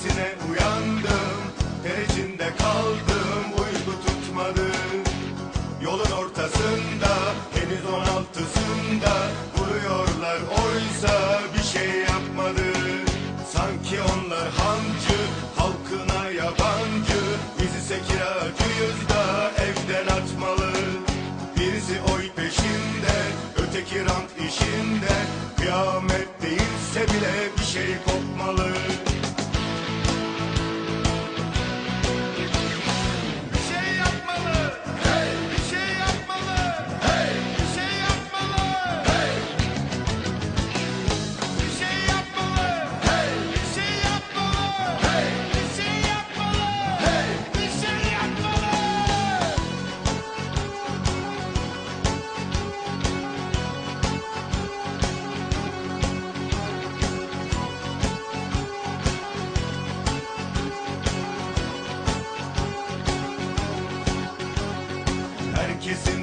sesine uyandım. Ter içinde kaldım uyku tutmadı. Yolun ortasında henüz on altısında Vuruyorlar. Oysa bir şey yapmadı. Sanki onlar hancı halkına yabancı. Bizi sekiratıyız da evden atmalı. Birisi oy peşinde öteki rant işinde. Kıyamet değilse bile bir şey kopmalı. kissing